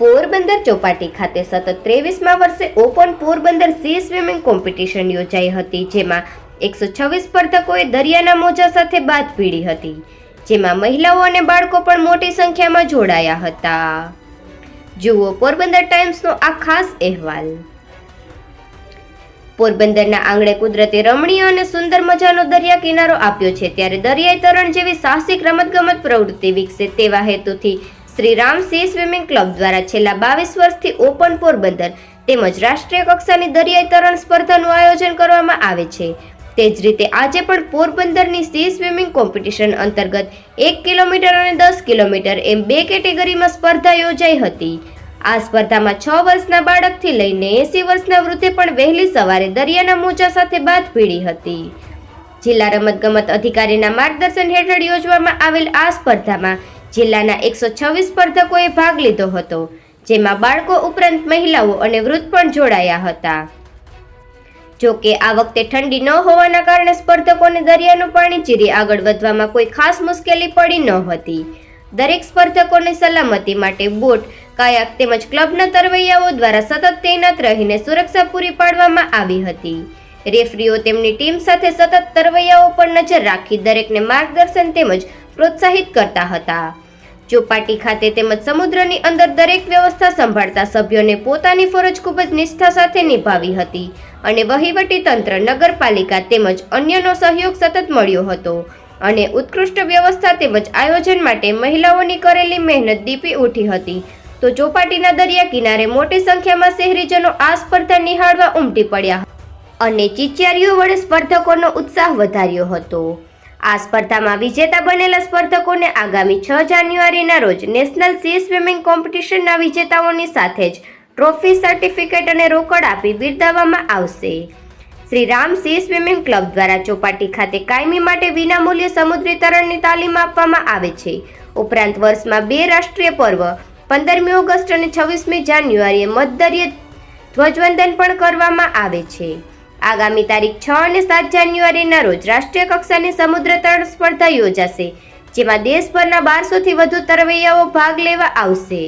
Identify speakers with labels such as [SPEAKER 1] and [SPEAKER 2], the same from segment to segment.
[SPEAKER 1] પોરબંદર ચોપાટી ખાતે સતત ત્રેવીસમાં વર્ષે open Porbandar sea swimming competition યોજાઈ હતી, જેમાં એકસો છવ્વીસ સ્પર્ધકોએ દરિયાના મોજા સાથે બાદ પીડી હતી, જેમાં મહિલાઓ અને બાળકો પણ મોટી સંખ્યામાં જોડાયા હતા. જુઓ પોરબંદર ટાઈમ્સનો આ ખાસ અહેવાલ. પોરબંદરના આંગણે કુદરતી રમણીય અને સુંદર મજાનો દરિયા કિનારો આપ્યો છે, ત્યારે દરિયાઈ તરણ જેવી સાહસિક રમતગમત પ્રવૃત્તિ વિકસે તેવા હેતુથી Shri Ram sea swimming club દ્વારા છેલ્લા બાવીસ વર્ષથી ઓપન પોરબંદર તેમજ રાષ્ટ્રીય કક્ષાની દરિયાઈ તરણ સ્પર્ધાનું આયોજન કરવામાં આવે છે. તે જ રીતે આજે પણ પોરબંદરની સી સ્વિમિંગ કોમ્પિટિશન અંતર્ગત એક કિલોમીટર અને દસ કિલોમીટર એમ બે કેટેગરીમાં સ્પર્ધા યોજાઈ હતી. આ સ્પર્ધામાં છ વર્ષના બાળકથી લઈને એસી વર્ષના વૃદ્ધે પણ વહેલી સવારે દરિયાના મોજા સાથે બાદ પીડી હતી. જિલ્લા રમતગમત અધિકારીના માર્ગદર્શન હેઠળ યોજવામાં આવેલ આ સ્પર્ધામાં જિલ્લાના એકસો છવ્વીસ સ્પર્ધકોએ ભાગ લીધો હતો, જેમાં બાળકો ઉપરાંત મહિલાઓ અને વૃદ્ધ પણ જોડાયા હતા. જો કે આ વખતે ઠંડી ન હોવાના કારણે સ્પર્ધકોને દરિયાનું પાણી ચીરી આગળ વધવામાં કોઈ ખાસ મુશ્કેલી પડી ન હતી. દરેક સ્પર્ધકોને સલામતી માટે બોટ, કાયાક તેમજ ક્લબના તરવૈયાઓ દ્વારા સતત તૈનાત રહીને સુરક્ષા પૂરી પાડવામાં આવી હતી. રેફરીઓ તેમની ટીમ સાથે સતત તરવૈયાઓ પર નજર રાખી દરેકને માર્ગદર્શન તેમજ પ્રોત્સાહિત કરતા હતા. ચોપાટી ખાતે તેમજ સમુદ્રની અંદર દરેક વ્યવસ્થા સંભાળતા સભ્યોને પોતાની ફરજ ખૂબ જ નિષ્ઠા સાથે નિભાવી હતી. અને વહીવટી તંત્ર, નગરપાલિકા તેમજ અન્યનો સહયોગ સતત મળ્યો હતો. અને ઉત્કૃષ્ટ વ્યવસ્થા તેમજ આયોજન માટે મહિલાઓની કરેલી મહેનત દીપી ઉઠી હતી. તો ચોપાટીના દરિયા કિનારે મોટી સંખ્યામાં શહેરીજનો આ સ્પર્ધા નિહાળવા ઉમટી પડ્યા અને ચિચિયારીઓ વડે સ્પર્ધકોનો ઉત્સાહ વધાર્યો હતો. આ સ્પર્ધામાં વિજેતા બનેલા સ્પર્ધકોને આગામી છ જાન્યુઆરીના રોજ નેશનલ સી સ્વિમિંગ કોમ્પિટિશનના વિજેતાઓની સાથે જ ટ્રોફી, સર્ટિફિકેટ અને રોકડ આપી બિરદાવવામાં આવશે. Shri Ram sea swimming club દ્વારા ચોપાટી ખાતે કાયમી માટે વિનામૂલ્યે સમુદ્રી તરણની તાલીમ આપવામાં આવે છે. ઉપરાંત વર્ષમાં બે રાષ્ટ્રીય પર્વ, પંદરમી ઓગસ્ટ અને છવ્વીસમી જાન્યુઆરીએ મધદરિયે ધ્વજવંદન પણ કરવામાં આવે છે. આગામી તારીખ છ અને સાત જાન્યુઆરીના રોજ રાષ્ટ્રીય કક્ષાની સમુદ્ર તરણ સ્પર્ધા યોજાશે, જેમાં દેશભરના બારસોથી વધુ તરવૈયાઓ ભાગ લેવા આવશે.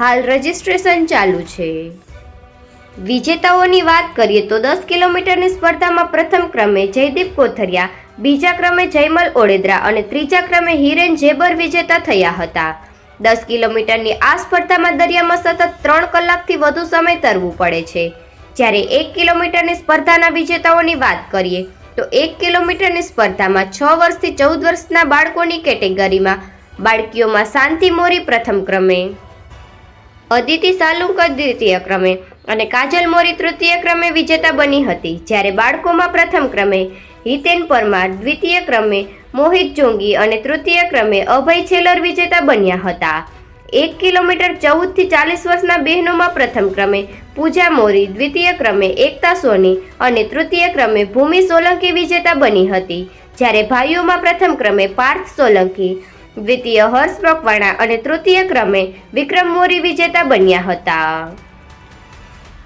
[SPEAKER 1] હાલ રજિસ્ટ્રેશન ચાલુ છે. વિજેતાઓની વાત કરીએ તો દસ કિલોમીટરની સ્પર્ધામાં પ્રથમ ક્રમે જયદીપ કોથરિયા, બીજા ક્રમે જયમલ ઓડેદરા અને ત્રીજા ક્રમે હિરેન જેબર વિજેતા થયા હતા. દસ કિલોમીટરની આ સ્પર્ધામાં દરિયામાં સતત ત્રણ કલાકથી વધુ સમય તરવું પડે છે. જ્યારે એક કિલોમીટરની સ્પર્ધાના વિજેતાઓની વાત કરીએ, તો એક કિલોમીટરની સ્પર્ધામાં છ વર્ષથી ચૌદ વર્ષના બાળકોની કેટેગરીમાં બાળકીઓમાં શાંતિ મોરી પ્રથમ ક્રમે, અદિતિ સાલુંકર દ્વિતીય ક્રમે અને કાજલ મોરી તૃતીય ક્રમે વિજેતા બની હતી. જ્યારે બાળકોમાં પ્રથમ ક્રમે હિતેન પરમાર, દ્વિતીય ક્રમે મોહિત જોંગી અને તૃતીય ક્રમે અભય છેલર વિજેતા બન્યા હતા. એક કિલોમીટર ચૌદથી ચાલીસ વર્ષના બહેનોમાં પ્રથમ ક્રમે, પૂજા મોરી, દ્વિતીય ક્રમે એકતા સોની અને તૃતીય ક્રમે ભૂમિ સોલંકી વિજેતા બની હતી. જ્યારે ભાઈઓમાં પ્રથમ ક્રમે પાર્થ સોલંકી, દ્વિતીય હર્ષ મકવાણા અને તૃતીય ક્રમે વિક્રમ મોરી વિજેતા બન્યા હતા.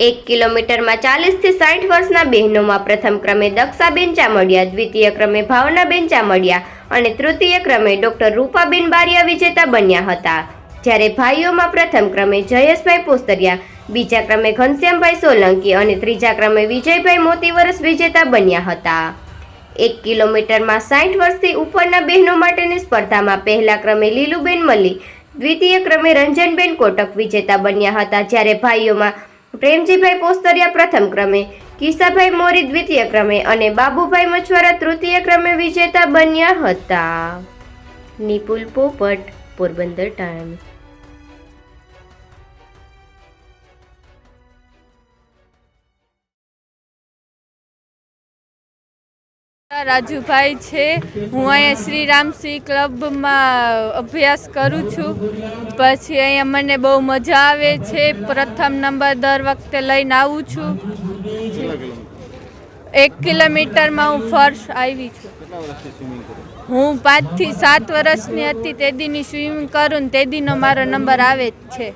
[SPEAKER 1] એક કિલોમીટરમાં ચાલીસથી સાઠ વર્ષના બહેનોમાં પ્રથમ ક્રમે દક્ષાબેન ચામડિયા, દ્વિતીય ક્રમે ભાવનાબેન ચામડિયા અને તૃતીય ક્રમે ડૉક્ટર રૂપાબેન બારિયા વિજેતા બન્યા હતા. જ્યારે ભાઈઓમાં પ્રથમ ક્રમે જયેશભાઈ પોસ્તરિયા, બીજા ક્રમે ઘનશ્યામભાઈ સોલંકી અને ત્રીજા ક્રમે વિજયભાઈ મોતી વર્ષ વિજેતા બન્યા હતા. એક કિલોમીટરમાં સાઠ વર્ષથી ઉપરના બહેનો માટેની સ્પર્ધામાં પહેલા ક્રમે લીલુબેન મલ્લી દ્વિતીય ક્રમે રંજનબેન કોટક વિજેતા બન્યા હતા. જ્યારે ભાઈઓમાં પ્રેમજીભાઈ પોસ્તરિયા પ્રથમ ક્રમે કિસાભાઈ મોરી દ્વિતીય ક્રમે અને બાબુભાઈ મછવારા તૃતીય ક્રમે વિજેતા બન્યા હતા. નિપુલ પોપટ, પોરબંદર ટાઈમ્સ.
[SPEAKER 2] રાજુભાઈ છે. હું અહીંયા શ્રી રામસિંહ ક્લબમાં અભ્યાસ કરું છું. પછી અહીંયા મને બહુ મજા આવે છે. પ્રથમ નંબર દર વખતે લઈને આવું છું. એક કિલોમીટરમાં હું ફર્સ્ટ આવી છું. હું પાંચથી સાત વર્ષની હતી. તે દીની સ્વિમિંગ કરું ને તે દીનો મારો નંબર આવે જ છે.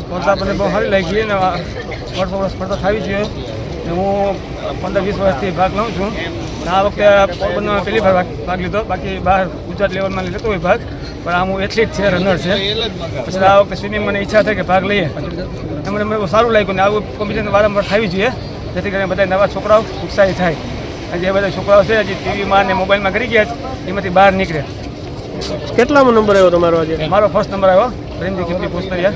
[SPEAKER 3] સ્પર્ધા મને બહુ સારી લાગી અને સ્પર્ધા થવી જોઈએ. હું પંદર વીસ વર્ષથી ભાગ લઉં છું. આ વખતે પોરબંદરમાં પહેલી વાર ભાગ લીધો. બાકી બહાર ગુજરાત લેવલમાં લેતો હોય ભાગ. પણ આમ હું એથ્લીટ છે રનર છે. પછી આ વખતે સ્વિમિંગ મને ઈચ્છા થઈ કે ભાગ લઈએ. એમને મને બહુ સારું લાગ્યું ને આવું કોમ્પિટિશન વારંવાર થવી જોઈએ. જેથી કરીને બધા નવા છોકરાઓ ઉત્સાહી થાય. જે બધા છોકરાઓ છે હજી ટીવીમાં ને મોબાઈલમાં કરી ગયા છે એમાંથી બહાર નીકળે.
[SPEAKER 4] કેટલામો નંબર આવ્યો તમારો આજે?
[SPEAKER 3] મારો ફર્સ્ટ નંબર આવ્યો. પ્રેમજી કિંમતી પુસ્તરિયા.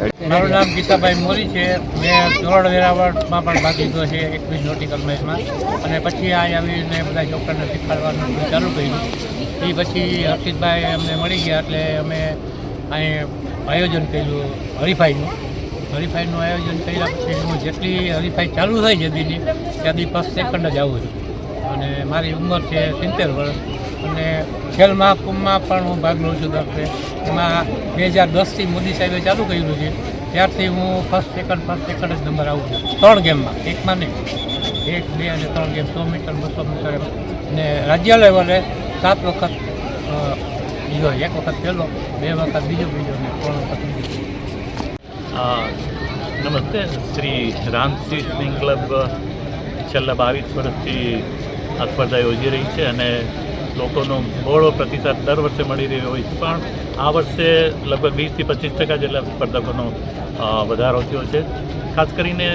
[SPEAKER 5] મારું નામ ગીતાભાઈ મોરી છે. મેં ધોરણ વેરાવળમાં પણ ભાગ લીધો છે એકવીસ નોટિકલ મેચમાં અને પછી આ આવીને બધા છોકરાને શીખવાડવાનું ચાલુ કર્યું. એ પછી હર્ષિતભાઈ અમને મળી ગયા એટલે અમે અહીં આયોજન કર્યું હરીફાઈનું. હરીફાઈનું આયોજન કર્યા પછી હું જેટલી હરીફાઈ ચાલુ થાય જદીની ત્યાંથી ફર્સ્ટ સેકન્ડ જ આવું છું. અને મારી ઉંમર છે સિત્તેર વર્ષ. અને ખેલ મહાકુંભમાં પણ હું ભાગ લઉં છું દર વખતે. એમાં બે હજાર દસથી મોદી સાહેબે ચાલુ કર્યું છે. ત્યારથી હું ફર્સ્ટ સેકન્ડ ફર્સ્ટ સેકન્ડ જ નંબર આવું છું. ત્રણ ગેમમાં, એકમાં નહીં. એક, બે અને ત્રણ ગેમ, સો મીટર, બસો મીટર અને રાજ્ય લેવલે સાત વખત બીજો એક વખત પહેલો, બે વખત બીજો બીજો ને ત્રણ વખત બીજો.
[SPEAKER 6] નમસ્તે, શ્રી રામશ્રી સ્વિમિંગ ક્લબ, છેલ્લા બાવીસ વર્ષથી આ સ્પર્ધા યોજી રહી છે અને લોકોનો બહોળો પ્રતિસાદ દર વર્ષે મળી રહ્યો હોય છે. પણ આ વર્ષે લગભગ વીસથી પચીસ ટકા જેટલા સ્પર્ધકોનો વધારો થયો છે. ખાસ કરીને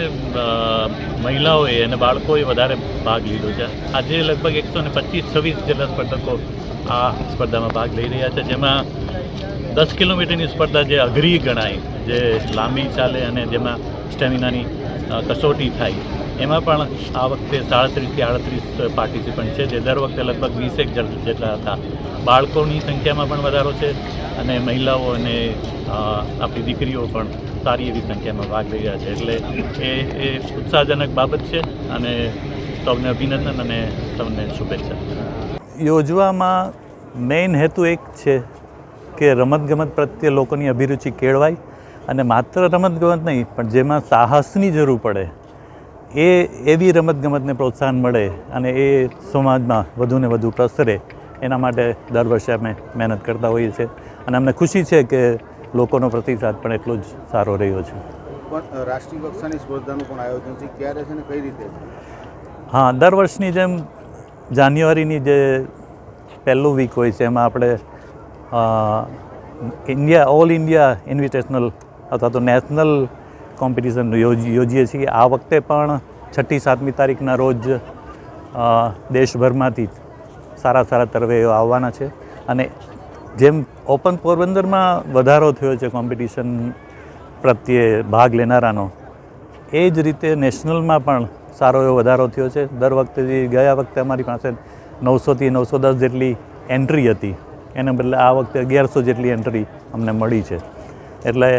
[SPEAKER 6] મહિલાઓએ અને બાળકોએ વધારે ભાગ લીધો છે. આજે લગભગ એકસો ને પચીસ છવ્વીસ જેટલા સ્પર્ધકો આ સ્પર્ધામાં ભાગ લઈ રહ્યા છે. જેમાં દસ કિલોમીટરની સ્પર્ધા જે અઘરી ગણાય, જે લાંબી ચાલે અને જેમાં સ્ટેમિનાની કસોટી થાય એમાં પણ આ વખતે સાડત્રીસથી આડત્રીસ પાર્ટિસિપન્ટ છે, જે દર વખતે લગભગ વીસેક જેટલા હતા. બાળકોની સંખ્યામાં પણ વધારો છે અને મહિલાઓ અને આપણી દીકરીઓ પણ સારી એવી સંખ્યામાં ભાગ લઈ રહ્યા છે. એટલે એ એ ઉત્સાહજનક બાબત છે અને સૌને અભિનંદન અને સૌને શુભેચ્છા. યોજવામાં મેઇન હેતુ એક છે કે રમતગમત પ્રત્યે લોકોની અભિરુચિ કેળવાય અને માત્ર રમતગમત નહીં, પણ જેમાં સાહસની જરૂર પડે એ એવી રમતગમતને પ્રોત્સાહન મળે અને એ સમાજમાં વધુને વધુ પ્રસરે એના માટે દર વર્ષે અમે મહેનત કરતા હોઈએ છીએ. અને અમને ખુશી છે કે લોકોનો પ્રતિસાદ પણ એટલો જ સારો રહ્યો છે.
[SPEAKER 7] પણ રાષ્ટ્રીય કક્ષાની સ્પર્ધાનું પણ આયોજન છે. ક્યારે છે ને કઈ રીતે
[SPEAKER 6] હા દર વર્ષની જેમ જાન્યુઆરીની જે પહેલું વીક હોય છે એમાં આપણે ઇન્ડિયા ઓલ ઇન્ડિયા ઇન્વિટેશનલ અથવા તો નેશનલ કોમ્પિટિશન યોજી, યોજીએ છીએ આ વખતે પણ છઠ્ઠી, સાતમી તારીખના રોજ દેશભરમાંથી સારા સારા તરવૈયો આવવાના છે. અને જેમ ઓપન પોરબંદરમાં વધારો થયો છે કોમ્પિટિશન પ્રત્યે ભાગ લેનારાનો, એ જ રીતે નેશનલમાં પણ સારો એવો વધારો થયો છે. દર વખતે ગયા વખતે અમારી પાસે નવસોથી નવસો દસ જેટલી એન્ટ્રી હતી. એને બદલે આ વખતે અગિયારસો જેટલી એન્ટ્રી અમને મળી છે. એટલે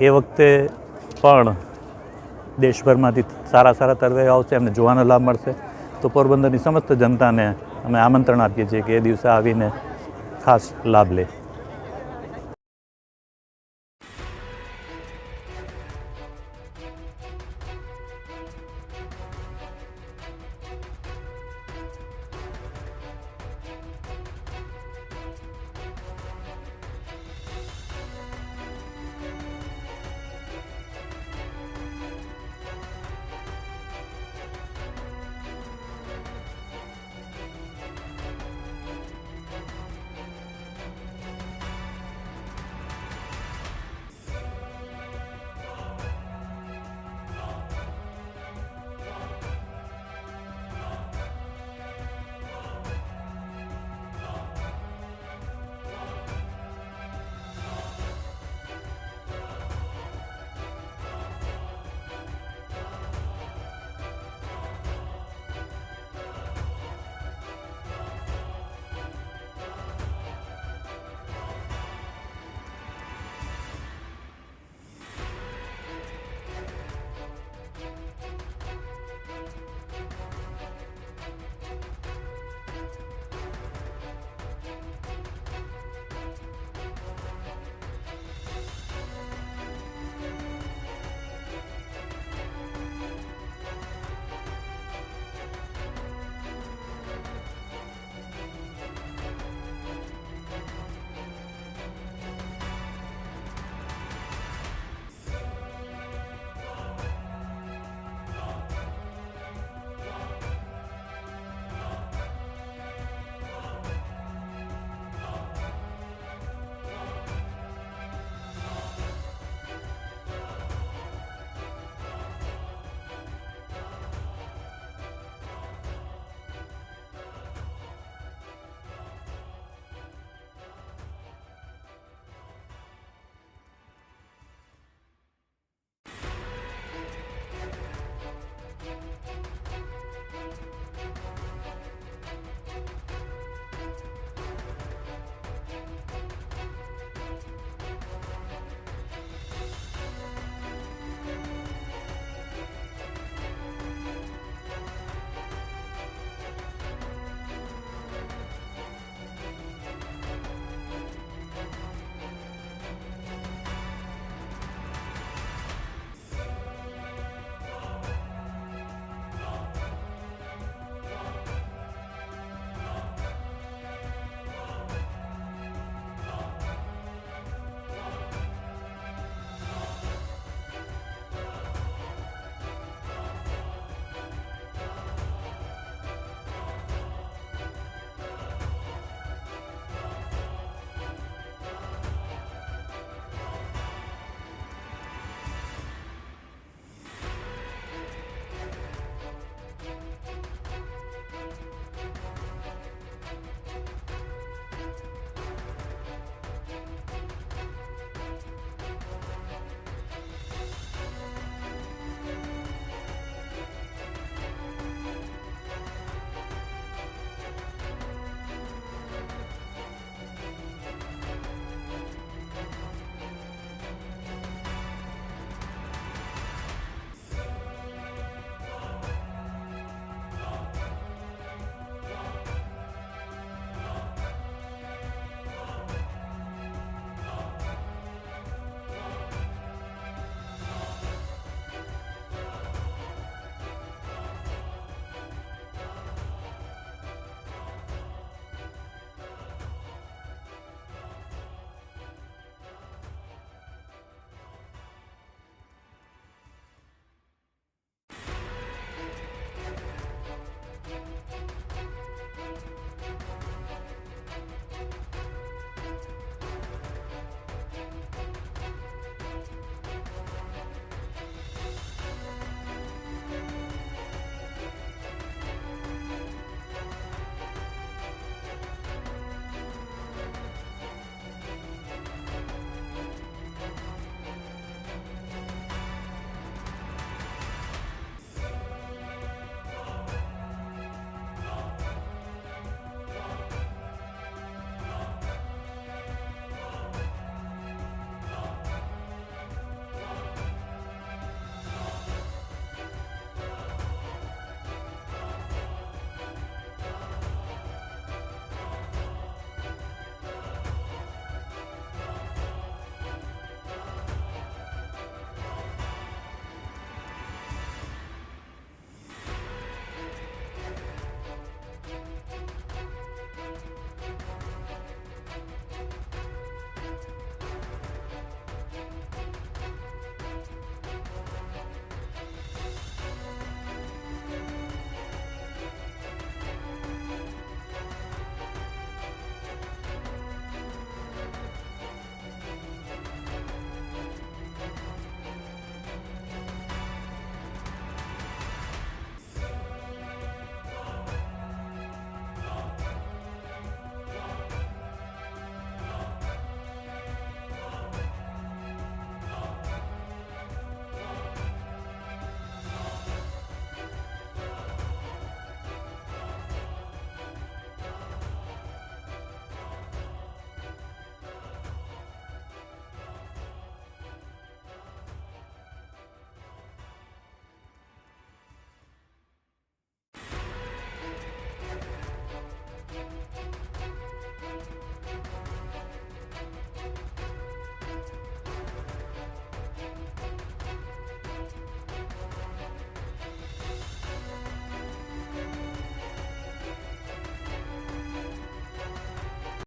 [SPEAKER 6] એ વખતે પણ દેશભરમાંથી સારા સારા તરવૈયા આવશે એમને જોવાનો લાભ મળશે. તો પોરબંદરની સમસ્ત જનતાને અમે આમંત્રણ આપીએ છીએ કે એ દિવસે આવીને ખાસ લાભ લે.